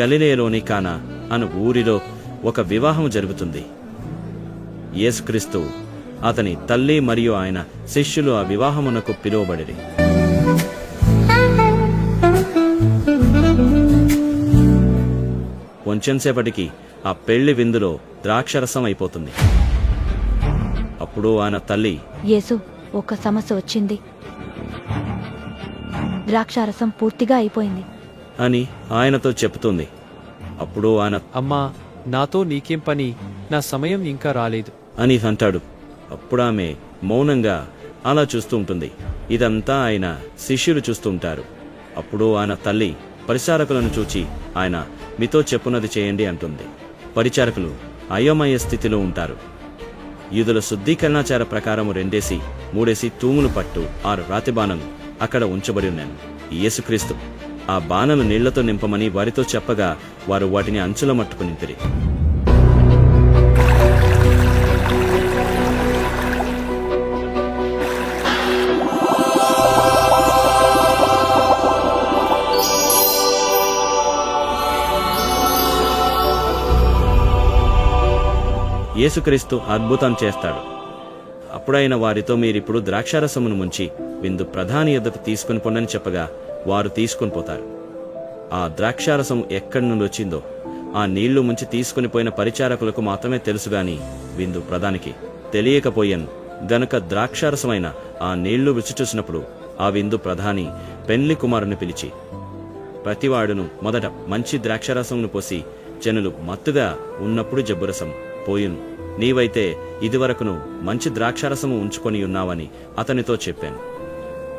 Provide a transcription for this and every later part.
గలిలేలోని కానా అను ఊరిలో ఒక వివాహం జరుగుతుంది. యేసుక్రీస్తు అతని తల్లి మరియు ఆయన శిష్యులు ఆ వివాహమునకు పిలువబడిరి. కొంచెంసేపటికి ఆ పెళ్ళి విందులో ద్రాక్షరసం అయిపోతుంది. అప్పుడు ఆయన తల్లి యేసు ఒక సమస్య వచ్చింది. ద్రాక్షారసం పూర్తిగా అయిపోయింది. అని ఆయనతో చెప్తుంది అప్పుడు ఆయన అమ్మా నాతో నీకేం పని? నా సమయం ఇంకా రాలేదు. అని అంటాడు. అప్పుడు ఆమె మౌనంగా అలా చూస్తూ ఉంటుంది. ఇదంతా ఆయన శిష్యులు చూస్తూ ఉంటారు. అప్పుడు ఆయన తల్లి పరిచారకులను చూచి ఆయన మీతో చెప్పున్నది చేయండి అంటుంది. పరిచారకులు అయోమయ స్థితిలో ఉంటారు. యూదుల శుద్ధీకరణాచార ప్రకారము రెండేసి మూడేసి తూములు పట్టు ఆరు రాతి బాణలు అక్కడ ఉంచబడి ఉన్నాను యేసుక్రీస్తు ఆ బాణను నీళ్ళతో నింపమని వారితో చెప్పగా వారు వాటిని అంచుల మట్టుకుని తిరిగి యేసుక్రీస్తు అద్భుతం చేస్తాడు. అప్పుడైన వారితో మీరిప్పుడు ద్రాక్షారసమును ముంచి విందు ప్రధాని ఎద్దకు తీసుకుని పొండని చెప్పగా వారు తీసుకుని పోతారు. ఆ ద్రాక్షారసం ఎక్కడి నుండి వచ్చిందో ఆ నీళ్ళు ముంచి తీసుకుని పోయిన పరిచారకులకు మాత్రమే తెలుసుగాని విందు ప్రధానికి తెలియకపోయాను గనక ద్రాక్షారసమైన ఆ నీళ్ళు రుచిచూసినప్పుడు ఆ విందు ప్రధాని పెళ్ళి కుమారుని పిలిచి ప్రతివాడును మొదట మంచి ద్రాక్షరసమును పోసి జనులు మత్తుగా ఉన్నప్పుడు జబ్బురసం పోయును. నీవైతే ఇదివరకును మంచి ద్రాక్షరసము ఉంచుకొని ఉన్నావని అతనితో చెప్పాను.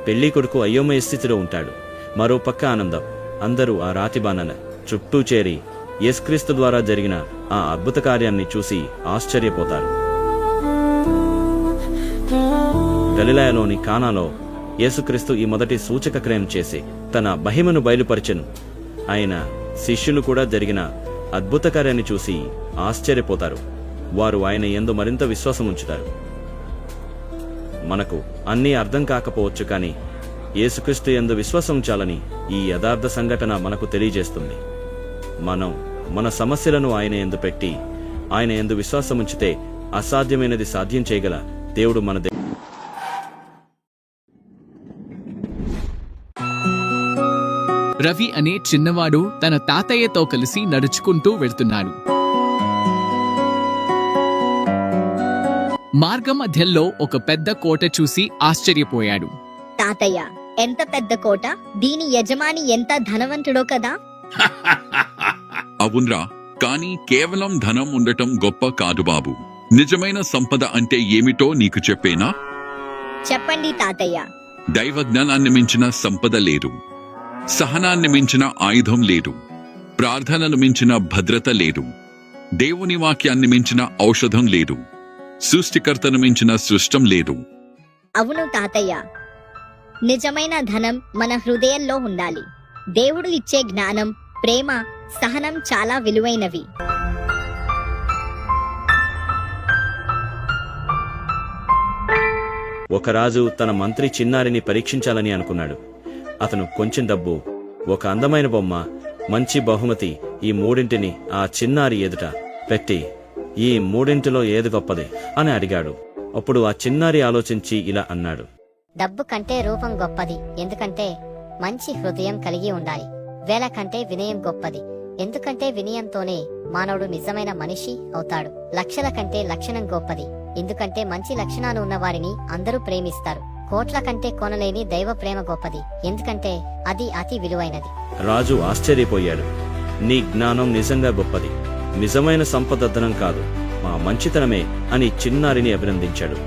పెళ్ళి కొడుకు అయోమయ స్థితిలో ఉంటాడు. మరో పక్క ఆనందం. అందరూ ఆ రాతి చుట్టూ చేరి యేసుక్రీస్తు ద్వారా జరిగిన ఆ అద్భుత కార్యాన్ని చూసి ఆశ్చర్యపోతారు. గలిలాయలోని కానాలో యేసుక్రీస్తు ఈ మొదటి సూచక క్రయం చేసి తన మహిమను బయలుపరిచెను. ఆయన శిష్యులు కూడా జరిగిన అద్భుత కార్యాన్ని చూసి ఆశ్చర్యపోతారు. వారు ఆయన ఎందు మరింత విశ్వాసం ఉంచుతారు మనకు అన్నీ అర్థం కాకపోవచ్చు కానీ యేసుక్రీస్తు ఎందు విశ్వాసం ఉంచాలని ఈ యథార్థ సంఘటన మనకు తెలియజేస్తుంది. మనం మన సమస్యలను ఆయన ఎందు పెట్టి ఆయన ఎందు విశ్వాసం ఉంచితే అసాధ్యమైనది సాధ్యం చేయగల దేవుడు మన రవి అనే చిన్నవాడు తన తాతయ్యతో కలిసి నడుచుకుంటూ వెళ్తున్నాడు. మార్గమధ్యంలో ఒక పెద్ద కోట చూసి ఆశ్చర్యపోయాడు. తాతయ్య ఎంత పెద్ద కోట? దీని యజమాని ఎంత ధనవంతుడో కదా? అవునరా కానీ కేవలం ధనం ఉండటం గొప్ప కాదు బాబు. నిజమైన సంపద అంటే ఏమిటో నీకు చెప్పేనా? చెప్పండి తాతయ్య. దైవజ్ఞానాన్ని మించిన సంపద లేదు. సహనాన్ని మించిన ఆయుధం లేదు. ప్రార్థనను మించిన భద్రత లేదు. దేవుని వాక్యాన్ని మించిన ఔషధం లేదు. సృష్టికర్తను మించిన సృష్టం లేదు. అవును తాతయ్య. నిజమైన ధనం మన హృదయంలో ఉండాలి. దేవుడు ఇచ్చే జ్ఞానం ప్రేమ సహనం చాలా విలువైనవి. ఒక రాజు తన మంత్రి చిన్నారిని పరీక్షించాలని అనుకున్నాడు. అతను కొంచెం డబ్బు ఒక అందమైన బొమ్మ మంచి బహుమతి ఈ మూడింటిని ఆ చిన్నారి ఎదుట పెట్టి ఈ మూడింటిలో ఏది గొప్పది? అని అడిగాడు. అప్పుడు ఆ చిన్నారి ఆలోచించి ఇలా అన్నాడు. డబ్బు కంటే రూపం గొప్పది. ఎందుకంటే మంచి హృదయం కలిగి ఉండాలి. వేల కంటే వినయం గొప్పది. ఎందుకంటే వినయంతోనే మానవుడు నిజమైన మనిషి అవుతాడు. లక్షల కంటే లక్షణం గొప్పది. ఎందుకంటే మంచి లక్షణాలు ఉన్న వారిని అందరూ ప్రేమిస్తారు. కోట్ల కంటే కొనలేని దైవ ప్రేమ గొప్పది. ఎందుకంటే అది అతి విలువైనది. రాజు ఆశ్చర్యపోయాడు. నీ జ్ఞానం నిజంగా గొప్పది. నిజమైన సంపద ధనం కాదు. మా మంచితనమే అని చిన్నారిని అభినందించాడు.